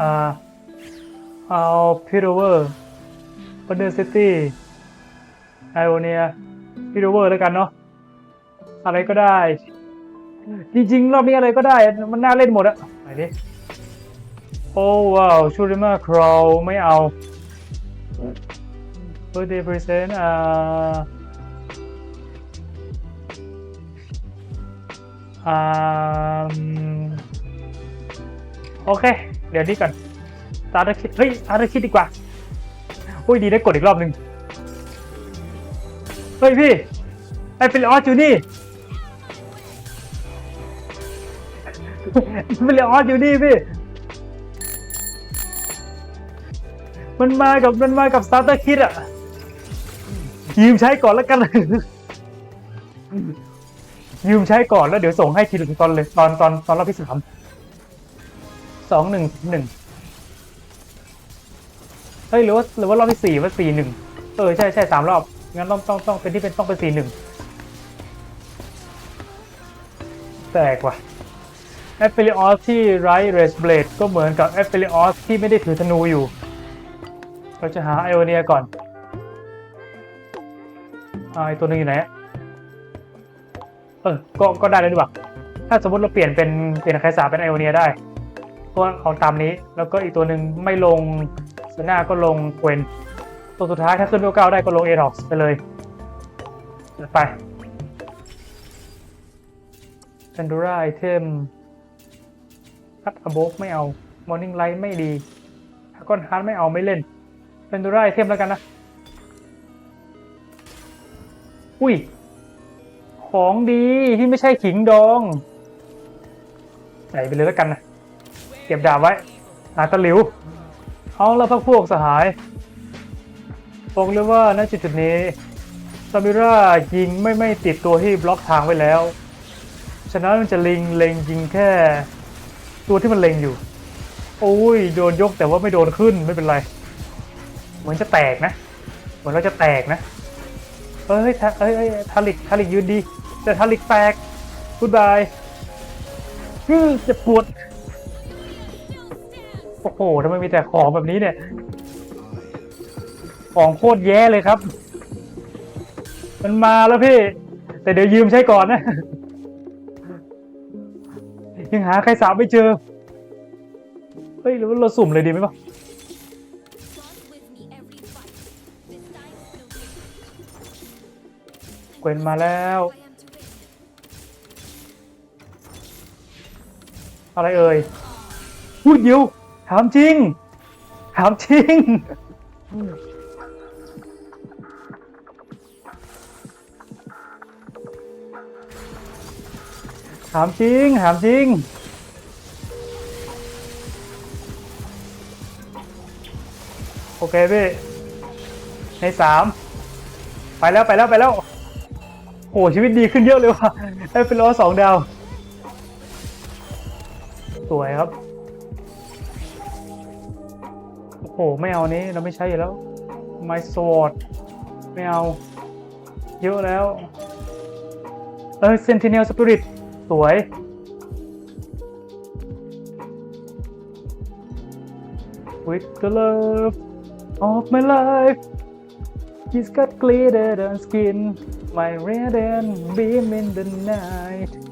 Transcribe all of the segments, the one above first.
อ่าเอาพิโรเวอร์บันเดอร์ซิตี้ไอโอเนียพิโรเวอร์แล้วกันเนาะอะไรก็ได้ จริงๆ รอบนี้อะไรก็ได้ มันน่าเล่นหมดอะไหนดิโอ้ว้าวชูริมาคราวไม่เอา birthday present อ่าอ่าอืมโอเค เดี๋ยวนี้ก่อนตาร์ทคิดเฮ้ยตาร์ทคิดดีกว่าอุ้ยดีได้กดอีกรอบหนึ่งเฮ้ยพี่ไอฟิลออสอยู่นี่ฟิลออสอยู่นี่พี่มันมากับมันมากับสตาร์เตอร์คิดอะยืมใช้ก่อนแล้วกัน ยืมใช้ก่อนแล้วเดี๋ยวส่งให้ทีหลังตอนเลยตอนตอนตอนรอบที่สาม สองหนึ่งหนึ่งเฮ้ยหรือว่าหรือว่ารอบที่สี่ว่าสี่หนึ่งเออใช่ใช่สามรอบงั้นต้องต้องต้องเป็นที่เป็นต้องเป็นสี่หนึ่งแตกว่ะแอฟเฟลิออสที่ไรเรสเบลดก็เหมือนกับแอฟเฟลิออสที่ไม่ได้ถือธนูอยู่ เราจะหาไอโอเนียก่อนอ่าไอตัวหนึงอยู่ไหนเออก็ก็ได้แล้วดีกว่าถ้าสมมติเราเปลี่ยนเป็นเปลี่ยนไคสาเป็นไอโอเนียได้ เพราะว่าเอาตามนี้ แล้วก็อีกตัวหนึ่งไม่ลงสนาก็ลงเกวนตัวสุดท้ายถ้าขึ้นเวลเก้าได้ก็ลงเอร็อกไปเลยไป p ันดูราไอเทมคัตอโบกไม่เอามอร์นิ่งไลท์ไม่ดีถ้าก้อนฮาร์ดไม่เอาไม่เล่นเป็นดูได้ไอเทมแล้วกันนะ อุ้ย ของดีที่ไม่ใช่ขิงดอง ใส่ไปเลยแล้วกันนะ เก็บดาบไว้ หาตะหลิว เอาแล้วพักพวกสหายบอกเลยว่าณจุดจุดนี้ซามิรายิงไม่ไม่ติดตัวที่บล็อกทางไว้แล้ว ฉะนั้นมันจะเล็งเล็งยิงแค่ ตัวที่มันเล็งอยู่ โอ้ยโดนยกแต่ว่าไม่โดนขึ้นไม่เป็นไร เหมือนจะแตกนะ เหมือนเราจะแตกนะเอ้ยทาเอ้ยทาริกทาริกยืนดี แต่ทาริกแตกกูดบายอือจะปวด โอ้โหทำไมมีแต่ของแบบนี้เนี่ย ของโคตรแย่เลยครับ มันมาแล้วพี่ แต่เดี๋ยวยืมใช้ก่อนนะ ยังหาใครสาวไม่เจอ เฮ้ยหรือว่าเราสุ่มเลยดีไหมวะเกวนมาแล้วอะไรเอ่ยพูดเดียวถามจริง ถามจริง ถามจริง ถามจริง โอเคพี่ในสามไปแล้วไปแล้วไปแล้ว โอ้ชีวิตดีขึ้นเยอะเลยว่ะได้เป็นร้อสองดาว สวยครับ โอ้โหไม่เอานี้เราไม่ใช้อยู่แล้ว My Sword ไม่เอา เยอะแล้ว เออ Sentinel Spirit สวย With the love of my life He's got glitter on skin My red and beam in the night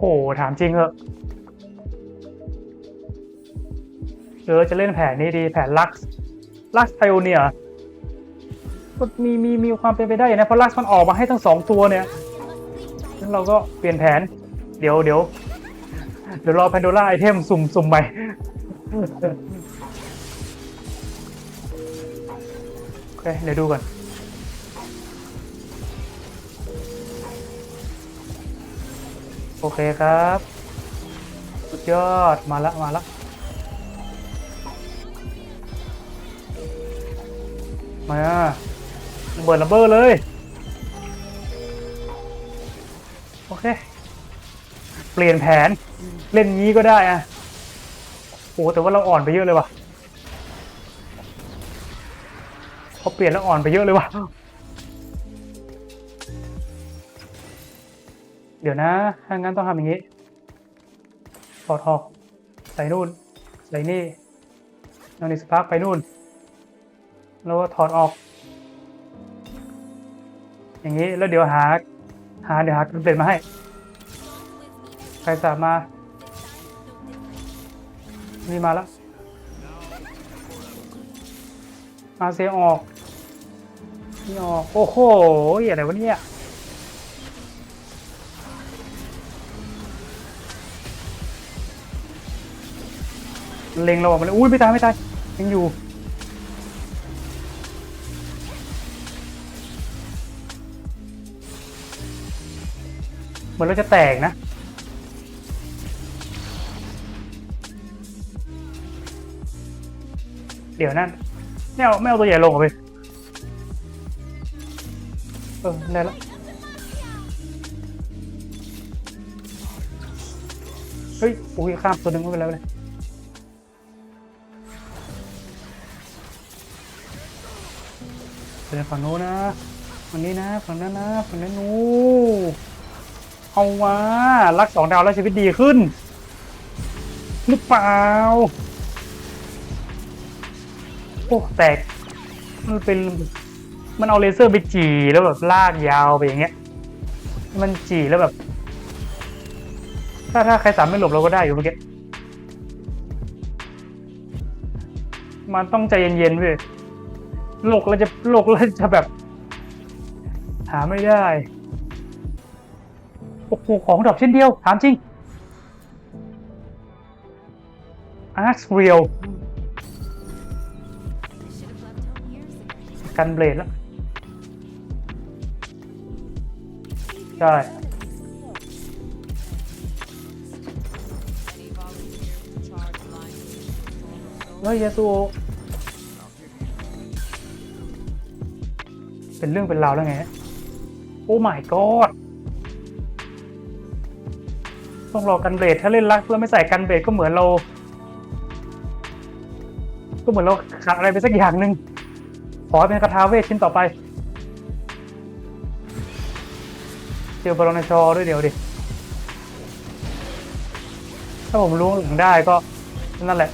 โอ้โหถามจริงเหอะเออจะเล่นแผนนี้ดีแผนลักซ์ลักซ์ไพโอเนียก็มีมีมีความเป็นไปได้นะเพราะลักซ์มันออกมาให้ทั้งสองตัวเนี่ยงั้นเราก็เปลี่ยนแผน เดี๋ยวเดี๋ยวเดี๋ยวรอแพนโดล่าไอเทมสุ่มสุ่มไปโอเคเดี๋ยวดูก่อน โอเคครับ สุดยอดมาละมาละมาเบิดระเบ้อเลย โอเค เปลี่ยนแผนเล่นงี้ก็ได้อะโอ้แต่ว่าเราอ่อนไปเยอะเลยว่ะพอเปลี่ยนแล้วอ่อนไปเยอะเลยว่ะ เดี๋ยวนะถ้างั้นต้องทำอย่างนี้ถอดออกใส่นู่น ใส่นี่นอนอีกสักพักไปนู่น แล้วก็ถอดออก อย่างนี้แล้วเดี๋ยวหา หาเดี๋ยวหาเปลี่ยนมาให้ ใครสามานี่มาแล้วมาเสียออกนี่ออก โอ้โหอะไรวะเนี่ย เล็งเราออกมาเลยอุ้ยไม่ตายไม่ตายยังอยู่เหมือนเราจะแตกนะเดี๋ยวนั่นไม่เอาไม่เอาตัวใหญ่ลงเหรอไปเออได้แล้วเฮ้ยอุ้ยข้ามตัวหนึ่งไม่เป็นไรเป็น เป็นฝั่งโน้นนะฝั่งนี้นะฝั่งนั้นนะฝั่งนั้นนู้เอาว่ารักสองดาวแล้วชีวิตดีขึ้น หรือเปล่า โอ้ แตก มันเป็น มันเอาเลเซอร์ไปจี่แล้วแบบลากยาวไปอย่างเงี้ย มันจี่แล้วแบบ ถ้าถ้าใครสามไม่หลบเราก็ได้อยู่เมื่อกี้ มันต้องใจเย็นๆเว้ย โลกเราจะโลกเราจะแบบ หาไม่ได้โอ้โหของดรอปเช่นเดียว ถามจริง Ask Real กันเบลดแล้วใช่แล้วยาสู เป็นเรื่องเป็นราวแล้วไง โอ้ my god ต้องรอกันเบรดถ้าเล่นรักแล้วไม่ใส่กันเบรดก็เหมือนเรา ก็เหมือนเราขาดอะไรไปสักอย่างหนึ่งขอเป็นคาถาเวทชิ้นต่อไป เจอบอลนชอด้วยเดี๋ยวดิ ถ้าผมล้วงหลังได้ก็นั่นแหละ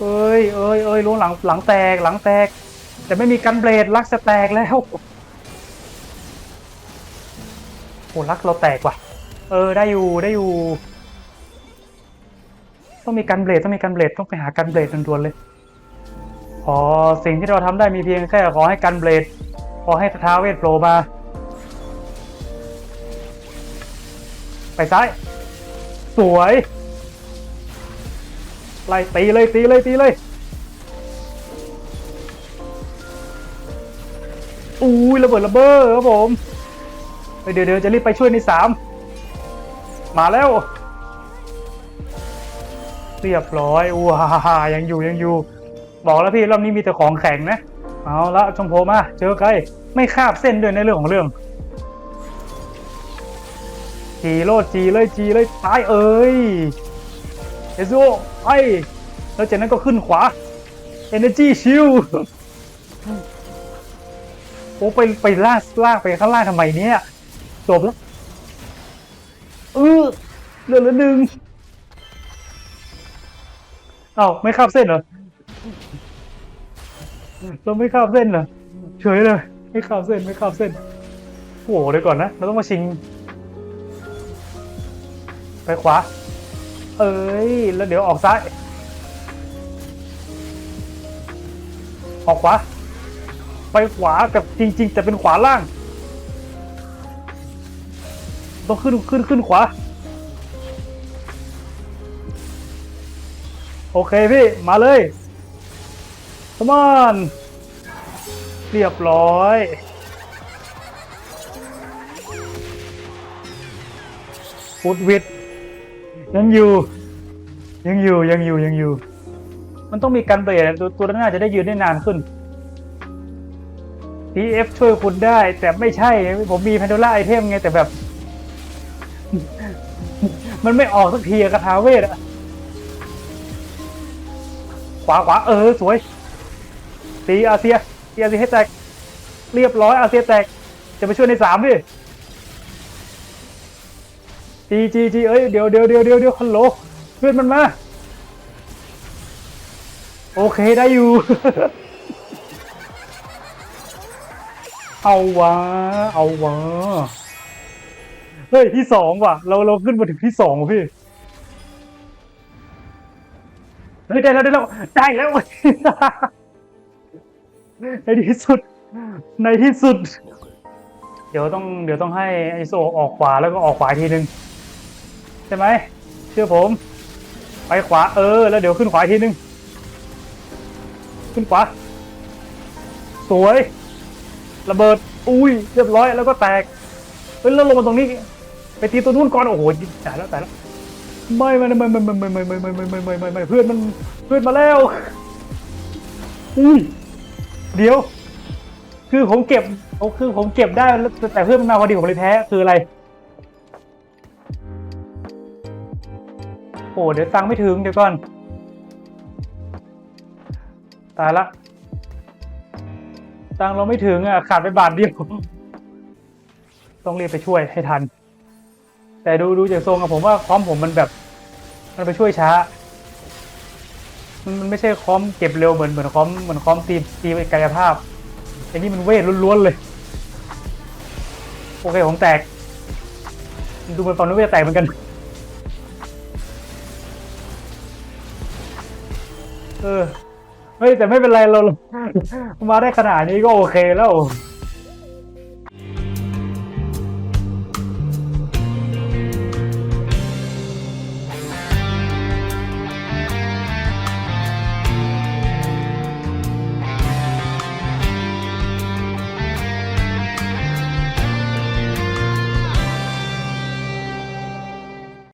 เอ้ยเอ้ยเอ้ยล้วงหลังหลังแตกหลังแตก แต่ไม่มีกันเบรดลักจะแตกแล้วโอ้ลักเราแตกว่ะ เออได้อยู่ได้อยู่ ต้องมีกันเบรดต้องมีกันเบรดต้องไปหากันเบรดด่วนๆเลยขอสิ่งที่เราทำได้มีเพียงแค่ขอให้กันเบรดขอให้คาถาเวทโผล่มาไปซ้าย สวย ไล่ตีเลยตีเลยตีเลยอุ้ยระเบิดระเบ้อครับผมเฮ้ยเดี๋ยวเดี๋ยวจะรีบไปช่วยในสามมาแล้ว เรียบร้อยว้ายังอยู่ยังอยู่ บอกแล้วพี่รอบนี้มีแต่ของแข็งนะ เอาละชมโพมา เจอใครไม่คาบเส้นด้วยในเรื่องของเรื่องจีโลดจีเลยจีเลยตายเอ้ย อซูไปแล้วจากนั้นก็ขึ้นขวา Energy Shield โอ้ไปไปลากลากไปข้างล่างทำไมเนี่ยจบแล้วเออเหลือลือหนึ่งเอ้าไม่ข้ามเส้นเหรอเราไม่ข้ามเส้นเหรอเฉยเลย ไม่ข้ามเส้นไม่ข้ามเส้นโอ้โหเดี๋ยวก่อนนะ เราต้องมาชิง ไปขวา เอ้ย แล้วเดี๋ยวออกซ้าย ออกขวา ไปขวากับจริง ๆ แต่เป็นขวาล่าง ต้องขึ้นขึ้นขึ้นขวา โอเคพี่ มาเลย come on เรียบร้อยฟุตวิด ยังอยู่ ยังอยู่ยังอยู่ยังอยู่ มันต้องมีการเบรดตัวตัวนั้นน่าจะได้ยืนได้นานขึ้น TF ช่วยคุณได้ แต่ไม่ใช่ ผมมีแพนโดล่าไอเทมไง แต่แบบ มันไม่ออกสักทีกระทาเวทอะขวาขวาเออ สวยตีอาเซียตีอาเซียให้แตก เรียบร้อยอาเซียแตก จะไปช่วยในสามดิ จีจีจีเอ้ยเดี๋ยวเดี๋ยวเดี๋ยวเดี๋ยวเดี๋ยวฮัลโหลเพื่อนมันมาโอเคได้อยู่ เอาวะเอาวะเฮ้ยที่สองว่ะ เราเราขึ้นมาถึงที่สองพี่เฮ้ยได้แล้วได้แล้วได้แล้วในที่สุด ในที่สุด เดี๋ยวต้องเดี๋ยวต้องให้ไอโซออกขวาแล้วก็ออกขวาอีกทีนึง ช่ไหมเชื่อผม ไปขวาเออ แล้วเดี๋ยวขึ้นขวาอีกทีนึง ขึ้นขวา สวย ระเบิด อุ้ย เรียบร้อยแล้วก็แตกเฮ้ยแล้วลงมาตรงนี้ ไปตีตัวนู้นก่อนโอ้โหตายแล้วตายแล้วไม่ไม่ไม่ไม่ไม่ไม่ไม่ไม่ไม่ไม่ไม่ไม่ไม่ไม่เพื่อนมันเพื่อนมาแล้ว อุ้ย เดี๋ยว คือผมเก็บคือผมเก็บได้แล้วแต่เพื่อนมันมาพอดีผมเลยแพ้คืออะไร โอ้เดี๋ยวตังไม่ถึงเดี๋ยวก่อน ตายละ ตังเราไม่ถึงอะขาดไปบาทเดียวต้องรีบไปช่วยให้ทัน แต่ดูดูจากทรงอะผมว่าคอมผมมันแบบ มันไปช่วยช้า มันมันไม่ใช่คอมเก็บเร็วเหมือนเหมือนคอมเหมือนคอมตีตีกายภาพไอ้นี่มันเวทล้วนๆเลย โอเคผมแตก ดูมันตอนนู้นก็จะแตกเหมือนกัน เออ เฮ้ยแต่ไม่เป็นไรเรา มาได้ขนาดนี้ก็โอเคแล้ว